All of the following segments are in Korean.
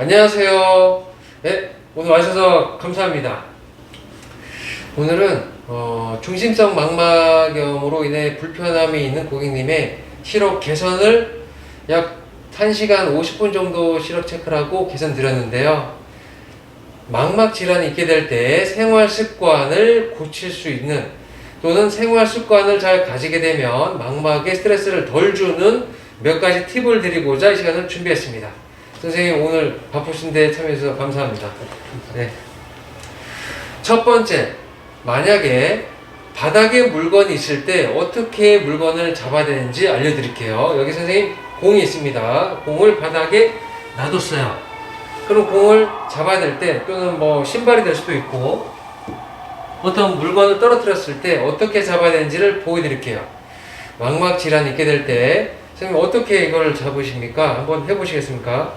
안녕하세요. 네, 오늘 와주셔서 감사합니다. 오늘은 어, 중심성 망막염으로 인해 불편함이 있는 고객님의 시력 개선을 약 1시간 50분 정도 시력 체크를 하고 개선 드렸는데요. 망막 질환이 있게 될 때 생활 습관을 고칠 수 있는 또는 생활 습관을 잘 가지게 되면 망막에 스트레스를 덜 주는 몇 가지 팁을 드리고자 이 시간을 준비했습니다. 선생님 오늘 바쁘신데 참여해주셔서 감사합니다. 네. 첫 번째, 만약에 바닥에 물건이 있을 때 어떻게 물건을 잡아야 되는지 알려드릴게요. 여기 선생님 공이 있습니다. 공을 바닥에 놔뒀어요. 그럼 공을 잡아야 될 때 또는 뭐 신발이 될 수도 있고 어떤 물건을 떨어뜨렸을 때 어떻게 잡아야 되는지를 보여드릴게요. 망막 질환이 있게 될 때 선생님 어떻게 이걸 잡으십니까? 한번 해보시겠습니까?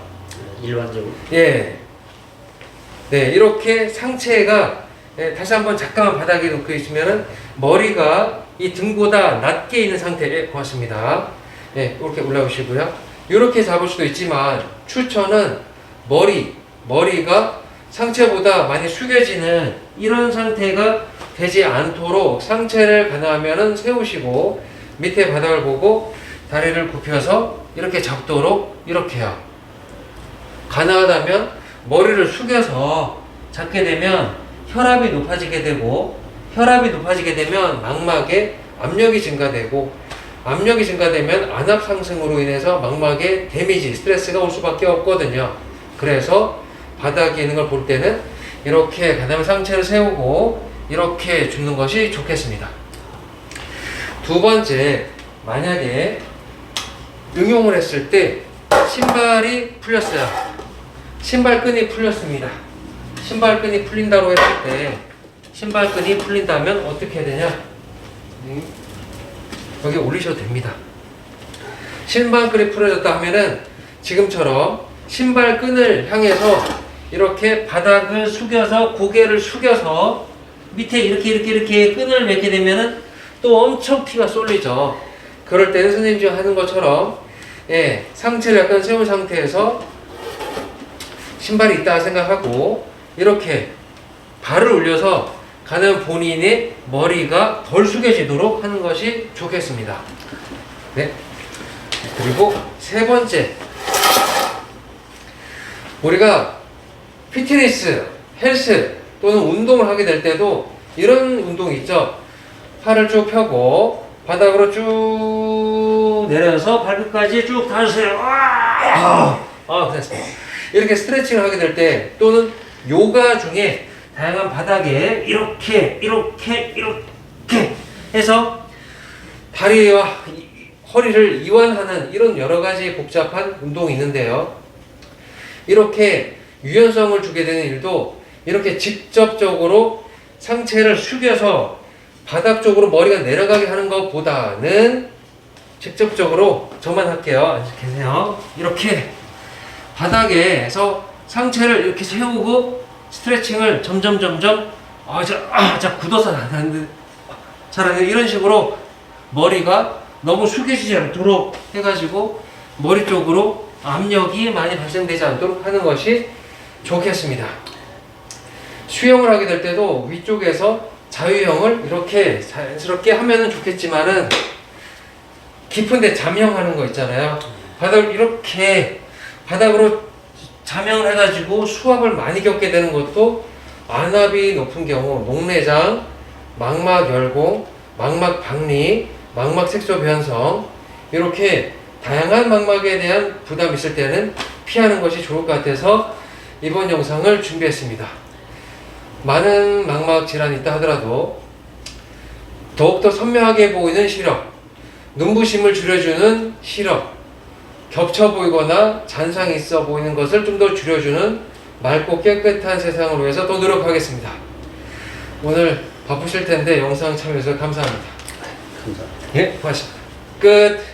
일반적으로 예. 네, 이렇게 상체가 예, 다시 한번 잠깐만 바닥에 놓고 있으면은 머리가 이 등보다 낮게 있는 상태에 고맙습니다. 예, 이렇게 올라오시고요. 이렇게 잡을 수도 있지만 추천은 머리, 머리가 상체보다 많이 숙여지는 이런 상태가 되지 않도록 상체를 가능하면은 세우시고 밑에 바닥을 보고 다리를 굽혀서 이렇게 잡도록 이렇게요. 가능하다면 머리를 숙여서 잡게 되면 혈압이 높아지게 되고 혈압이 높아지게 되면 망막에 압력이 증가되고 압력이 증가되면 안압 상승으로 인해서 망막에 데미지, 스트레스가 올 수밖에 없거든요. 그래서 바닥에 있는 걸 볼 때는 이렇게 가다면 상체를 세우고 이렇게 줍는 것이 좋겠습니다. 두 번째, 만약에 응용을 했을 때 신발이 풀렸어요. 신발끈이 풀렸습니다. 신발끈이 풀린다고 했을 때 신발끈이 풀린다면 어떻게 되냐? 음, 여기 올리셔도 됩니다. 신발끈이 풀어졌다 하면은 지금처럼 신발끈을 향해서 이렇게 바닥을 숙여서 고개를 숙여서 밑에 이렇게 이렇게 이렇게 끈을 맺게 되면은 또 엄청 피가 쏠리죠. 그럴 때는 선생님 지금 하는 것처럼 예, 상체를 약간 세운 상태에서 신발이 있다 생각하고 이렇게 발을 올려서 가는 본인의 머리가 덜 숙여지도록 하는 것이 좋겠습니다. 네. 그리고 세 번째. 우리가 피트니스, 헬스 또는 운동을 하게 될 때도 이런 운동 있죠. 팔을 쭉 펴고 바닥으로 쭉 내려서 발끝까지 쭉 닿으세요. 아, 아, 됐습니다. 이렇게 스트레칭을 하게 될 때 또는 요가 중에 다양한 바닥에 이렇게 이렇게 이렇게 해서 다리와 이- 허리를 이완하는 이런 여러 가지 복잡한 운동이 있는데요. 이렇게 유연성을 주게 되는 일도 이렇게 직접적으로 상체를 숙여서 바닥 쪽으로 머리가 내려가게 하는 것보다는 직접적으로 저만 할게요. 계세요. 이렇게 바닥에서 상체를 이렇게 세우고 스트레칭을 점점 점점 아, 자, 아, 자 굳어서 안 하는데 잘하는 이런 식으로 머리가 너무 숙여지지 않도록 해가지고 머리 쪽으로 압력이 많이 발생되지 않도록 하는 것이 좋겠습니다. 수영을 하게 될 때도 위쪽에서 자유형을 이렇게 자연스럽게 하면은 좋겠지만은 깊은데 잠형하는 거 있잖아요. 바닥을 이렇게 바닥으로 잠형을 해가지고 수압을 많이 겪게 되는 것도 안압이 높은 경우 녹내장, 망막 열공, 망막 박리, 망막 색소 변성 이렇게 다양한 망막에 대한 부담이 있을 때는 피하는 것이 좋을 것 같아서 이번 영상을 준비했습니다. 많은 망막 질환이 있다 하더라도 더욱더 선명하게 보이는 시력, 눈부심을 줄여주는 시력, 겹쳐 보이거나 잔상이 있어 보이는 것을 좀 더 줄여주는 맑고 깨끗한 세상을 위해서 더 노력하겠습니다. 오늘 바쁘실 텐데 영상 참여해서 감사합니다. 감사합니다. 예, 고맙습니다. 끝.